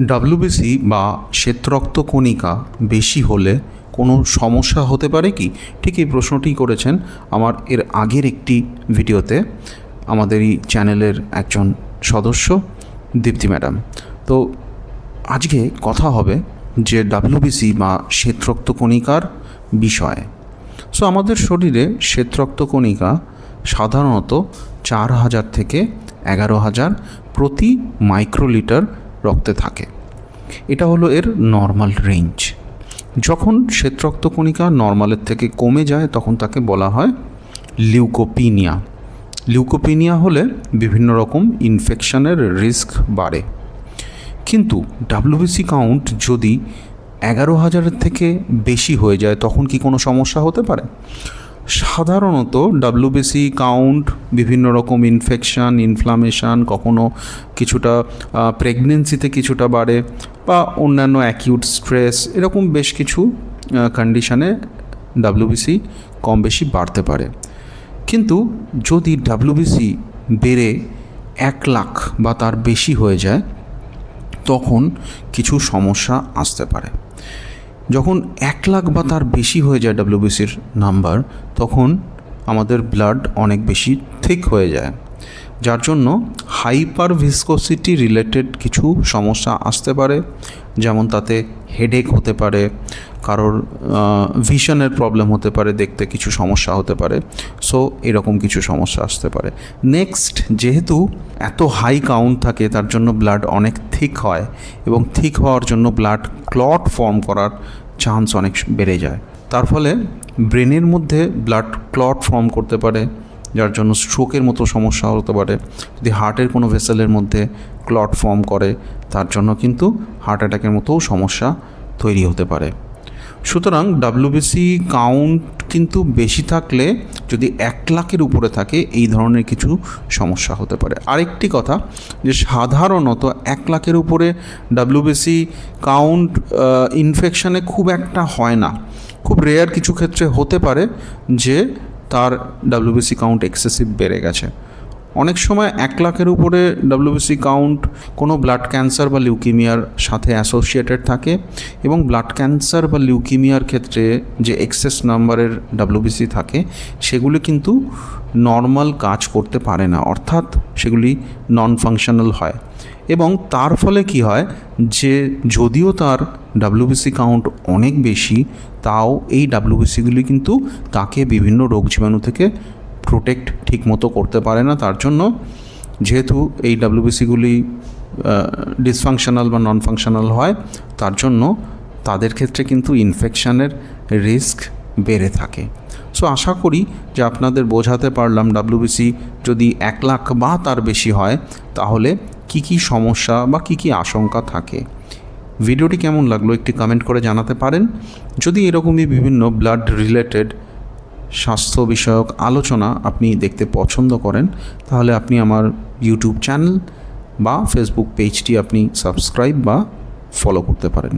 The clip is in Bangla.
ডাব্লিউবিসি বা শ্বেতরক্ত কণিকা বেশি হলে কোনো সমস্যা হতে পারে কি? ঠিক এই প্রশ্নটি করেছেন আমার এর আগের একটি ভিডিওতে আমাদের এই চ্যানেলের একজন সদস্য দীপ্তি ম্যাডাম। তো আজকে কথা হবে যে ডাব্লিউবিসি বা শ্বেতরক্ত কণিকার বিষয়ে। সো আমাদের শরীরে শ্বেতরক্ত কণিকা সাধারণত চার হাজার থেকে এগারো হাজার প্রতি মাইক্রোলিটার রক্তে থাকে। এটা হলো এর নর্মাল রেঞ্জ যখন শ্বেতরক্ত কণিকা নর্মালের থেকে কমে যায়, তখন তাকে বলা হয় লিউকোপিনিয়া লিউকোপিনিয়া হলে বিভিন্ন রকম ইনফেকশনের রিস্ক বাড়ে। কিন্তু ডাব্লিউবিসি কাউন্ট যদি এগারো হাজারের থেকে বেশি হয়ে যায়, তখন কি কোনো সমস্যা হতে পারে? সাধারণত ডাব্লিউবিসি কাউন্ট বিভিন্ন রকম ইনফেকশান ইনফ্লামেশান কখনো কিছুটা প্রেগনেন্সিতে কিছুটা বাড়ে বা অন্যান্য অ্যাকিউট স্ট্রেস এরকম বেশ কিছু কন্ডিশানে ডাব্লিউবিসি কম বেশি বাড়তে পারে। কিন্তু যদি ডাব্লিউবিসি বেড়ে এক লাখ বা তার বেশি হয়ে যায়, তখন কিছু সমস্যা আসতে পারে। যখন এক লাখ বা তার বেশি হয়ে যায় ডাব্লিউবিসির নাম্বার তখন আমাদের ব্লাড অনেক বেশি থিক হয়ে যায়। যার জন্য হাইপার ভিসকোসিটি রিলেটেড কিছু সমস্যা আসতে পারে, যেমন তাতে হেডেক হতে পারে, কারোর ভিশনের প্রবলেম হতে পারে, দেখতে কিছু সমস্যা হতে পারে, সো এরকম কিছু সমস্যা আসতে পারে। নেক্সট, যেহেতু এত হাই কাউন্ট থাকে, তার জন্য ব্লাড অনেক থিক হয়, এবং থিক হওয়ার জন্য ব্লাড ক্লট ফর্ম করার চান্স অনেক বেড়ে যায়। তার ফলে ব্রেনের মধ্যে ব্লাড ক্লট ফর্ম করতে পারে যার জন্য স্ট্রোকের মতো সমস্যা হতে পারে। যদি হার্টের কোনো ভেসেলের মধ্যে ক্লট ফর্ম করে, তার জন্য কিন্তু হার্ট অ্যাটাকের মতোও সমস্যা তৈরি হতে পারে। সুতরাং ডাব্লিউবিসি কাউন্ট কিন্তু বেশি থাকলে, যদি এক লাখের উপরে থাকে, এই ধরনের কিছু সমস্যা হতে পারে। আরেকটি কথা, যে সাধারণত এক লাখের উপরে ডাব্লিউবিসি কাউন্ট ইনফেকশানে খুব একটা হয় না। খুব রেয়ার কিছু ক্ষেত্রে হতে পারে যে তার ডাব্লিউবিসি কাউন্ট এক্সেসিভ বেড়ে গেছে। অনেক সময় এক লাখের উপরে ডাব্লিউবিসি কাউন্ট কোনো ব্লাড ক্যান্সার বা লিউকিমিয়ার সাথে অ্যাসোসিয়েটেড থাকে এবং ব্লাড ক্যান্সার বা লিউকিমিয়ার ক্ষেত্রে যে এক্সেস নাম্বারের ডাব্লিউবিসি থাকে, সেগুলি কিন্তু নর্মাল কাজ করতে পারে না। অর্থাৎ সেগুলি নন ফাংশনাল হয়। এবং তার ফলে কি হয় যে যদিও তার ডাব্লিউবিসি কাউন্ট অনেক বেশি, তাও এই ডাব্লিউবিসিগুলি কিন্তু তাকে বিভিন্ন রোগ জীবাণু থেকে প্রোটেক্ট ঠিকমতো করতে পারে না, তার জন্য যেহেতু এই ডাব্লিউবিসিগুলি ডিসফাংশনাল বা নন ফাংশনাল হয়, তার জন্য তাদের ক্ষেত্রে কিন্তু ইনফেকশানের রিস্ক বেড়ে থাকে। সো আশা করি যে আপনাদের বোঝাতে পারলাম ডাব্লিউবিসি যদি এক লাখ বা তার বেশি হয়, তাহলে কি কি সমস্যা বা কি কি আশঙ্কা থাকে। ভিডিওটি কেমন লাগল একটি কমেন্ট করে জানাতে পারেন। যদি এরকমই বিভিন্ন ব্লাড রিলেটেড স্বাস্থ্য বিষয়ক আলোচনা আপনি দেখতে পছন্দ করেন, তাহলে আপনি আমার ইউটিউব চ্যানেল বা ফেসবুক পেজটি আপনি সাবস্ক্রাইব বা ফলো করতে পারেন।